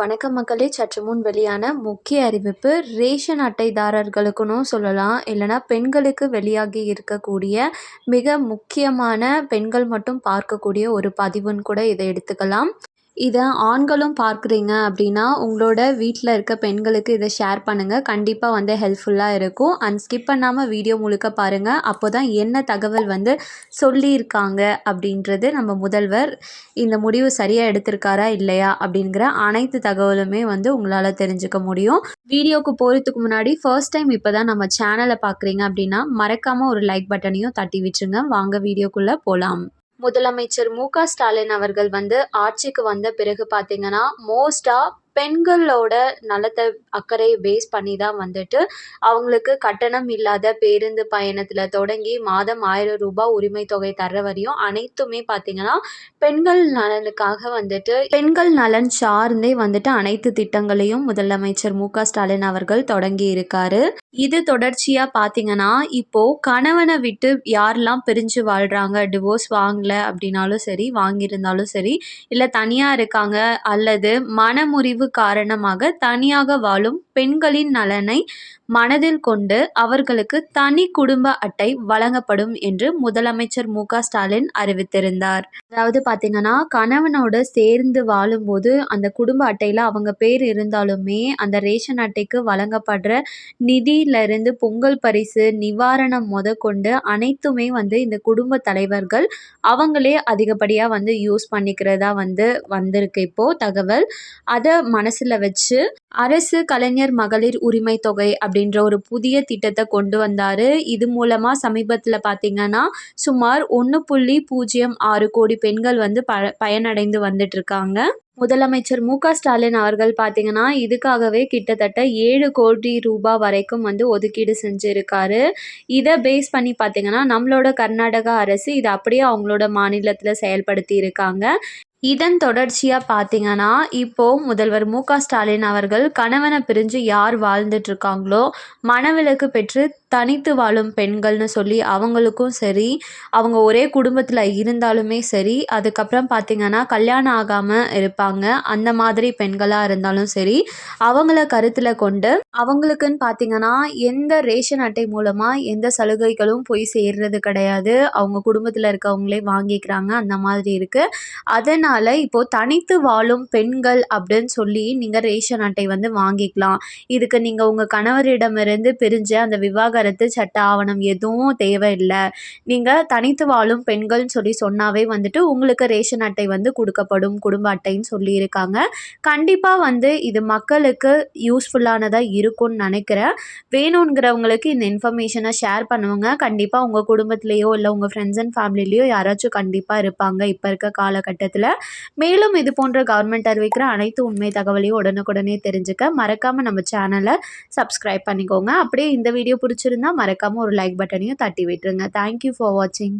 வணக்கம் மக்களே சற்று முன் வெளியான முக்கிய அறிவிப்பு ரேஷன் அட்டைதாரர்களுக்குன்னு சொல்லலாம். இல்லைனா பெண்களுக்கு வெளியாகி இருக்கக்கூடிய மிக முக்கியமான பெண்கள் மட்டும் பார்க்கக்கூடிய ஒரு பதிவுன்னு கூட இதை எடுத்துக்கலாம். இதை ஆண்களும் பார்க்குறீங்க அப்படின்னா உங்களோட வீட்டில் இருக்க பெண்களுக்கு இதை ஷேர் பண்ணுங்கள் கண்டிப்பாக வந்து ஹெல்ப்ஃபுல்லாக இருக்கும். அண்ட் ஸ்கிப் பண்ணாமல் வீடியோ முழுக்க பாருங்கள் அப்போ தான் என்ன தகவல் வந்து சொல்லியிருக்காங்க அப்படின்றது நம்ம முதல்வர் இந்த முடிவு சரியாக எடுத்திருக்காரா இல்லையா அப்படிங்கிற அனைத்து தகவலுமே வந்து உங்களால் தெரிஞ்சுக்க முடியும். வீடியோக்கு போகிறதுக்கு முன்னாடி ஃபர்ஸ்ட் டைம் இப்போ தான் நம்ம சேனலை பார்க்குறீங்க அப்படின்னா மறக்காமல் ஒரு லைக் பட்டனையும் தட்டி விட்டுருங்க வாங்க வீடியோக்குள்ளே போகலாம் முதலமைச்சர் மு க ஸ்டாலின் அவர்கள் வந்து ஆட்சிக்கு வந்த பிறகு பார்த்தீங்கன்னா மோஸ்ட்டாக பெண்களோட நலத்தை அக்கறையை பேஸ் பண்ணி தான் வந்துட்டு அவங்களுக்கு கட்டணம் இல்லாத பேருந்து பயணத்தில் தொடங்கி மாதம் ஆயிரம் ரூபாய் உரிமை தொகை தர்ற வரையும் அனைத்துமே பார்த்திங்கன்னா பெண்கள் நலனுக்காக வந்துட்டு பெண்கள் நலன் சார்ந்தே வந்துட்டு அனைத்து திட்டங்களையும் முதலமைச்சர் மு ஸ்டாலின் அவர்கள் தொடங்கி இருக்காரு. இது தொடர்ச்சியாக பார்த்தீங்கன்னா இப்போ கணவனை விட்டு யாரெல்லாம் பிரிஞ்சு வாழ்கிறாங்க டிவோர்ஸ் வாங்கல அப்படின்னாலும் சரி வாங்கியிருந்தாலும் சரி இல்லை தனியாக இருக்காங்க அல்லது மனமுறிவு காரணமாக தனியாக வாழும் பெண்களின் நலனை மனதில் கொண்டு அவர்களுக்கு தனி குடும்ப அட்டை வழங்கப்படும் என்று முதலமைச்சர் மு ஸ்டாலின் அறிவித்திருந்தார். அதாவது பார்த்தீங்கன்னா கணவனோடு சேர்ந்து வாழும்போது அந்த குடும்ப அட்டையில் அவங்க பேர் இருந்தாலுமே அந்த ரேஷன் அட்டைக்கு வழங்கப்படுற நிதியிலிருந்து பொங்கல் பரிசு நிவாரணம் முத கொண்டு அனைத்துமே வந்து இந்த குடும்ப தலைவர்கள் அவங்களே அதிகப்படியாக வந்து யூஸ் பண்ணிக்கிறதா வந்து வந்திருக்கு. இப்போது தகவல் அதை மனசில் வச்சு அரசு கலைஞர் மகளிர் உரிமை தொகை அப்படின்ற ஒரு புதிய திட்டத்தை கொண்டு வந்தார். இது மூலமாக சமீபத்தில் பார்த்திங்கன்னா சுமார் ஒன்று புள்ளி பூஜ்ஜியம் ஆறு கோடி பெண்கள் வந்து ப பயனடைந்து வந்துட்டுருக்காங்க முதலமைச்சர் மு க ஸ்டாலின் அவர்கள் பார்த்திங்கன்னா இதுக்காகவே கிட்டத்தட்ட ஏழு கோடி ரூபாய் வரைக்கும் வந்து ஒதுக்கீடு செஞ்சுருக்காரு. இதை பேஸ் பண்ணி பார்த்திங்கன்னா நம்மளோட கர்நாடகா அரசு இதை அப்படியே அவங்களோட மாநிலத்தில் செயல்படுத்தி இருக்காங்க. இதன் தொடர்ச்சியாக பார்த்தீங்கன்னா இப்போது முதல்வர் மு க ஸ்டாலின் அவர்கள் கணவனை பிரிஞ்சு யார் வாழ்ந்துட்டுருக்காங்களோ மனவிலக்கு பெற்று தனித்து வாழும் பெண்கள்னு சொல்லி அவங்களுக்கும் சரி அவங்க ஒரே குடும்பத்தில் இருந்தாலுமே சரி அதுக்கப்புறம் பார்த்திங்கன்னா கல்யாணம் ஆகாமல் இருப்பாங்க. அந்த மாதிரி பெண்களாக இருந்தாலும் சரி அவங்கள கருத்தில் கொண்டு அவங்களுக்குன்னு பார்த்தீங்கன்னா எந்த ரேஷன் அட்டை மூலமாக எந்த சலுகைகளும் போய் சேர்றது கிடையாது. அவங்க குடும்பத்தில் இருக்கவங்களே வாங்கிக்கிறாங்க. அந்த மாதிரி இருக்குது அதனால் இப்போது தனித்து வாழும் பெண்கள் அப்படின்னு சொல்லி நீங்கள் ரேஷன் அட்டை வந்து வாங்கிக்கலாம். இதுக்கு நீங்கள் உங்கள் கணவரிடமிருந்து பிரிஞ்ச அந்த விவாகரத்து சட்ட ஆவணம் எதுவும் தேவையில்லை. நீங்கள் தனித்து வாழும் பெண்கள்னு சொல்லி சொன்னாவே வந்துட்டு உங்களுக்கு ரேஷன் அட்டை வந்து கொடுக்கப்படும். குடும்ப அட்டைன்னு சொல்லியிருக்காங்க. கண்டிப்பாக வந்து இது மக்களுக்கு யூஸ்ஃபுல்லானதாக இருக்கும்னு நினைக்கிறேன். வேணுங்கிறவங்களுக்கு இந்த இன்ஃபர்மேஷனை ஷேர் பண்ணுவாங்க. கண்டிப்பாக உங்கள் குடும்பத்துலேயோ இல்லை உங்கள் ஃப்ரெண்ட்ஸ் அண்ட் ஃபேமிலிலேயோ யாராச்சும் கண்டிப்பாக இருப்பாங்க இப்போ இருக்க காலகட்டத்தில். மேலும் இது போன்ற கவர்மெண்ட் அறிவிக்கிற அனைத்து உண்மை தகவலையும் உடனுக்குடனே தெரிஞ்சுக்க மறக்காமல் நம்ம சேனலை சப்ஸ்கிரைப் பண்ணிக்கோங்க. அப்படியே இந்த வீடியோ பிடிச்சிருந்தா மறக்காமல் ஒரு லைக் பட்டனையும் தட்டி விட்டுருங்க. தேங்க்யூ ஃபார் வாட்சிங்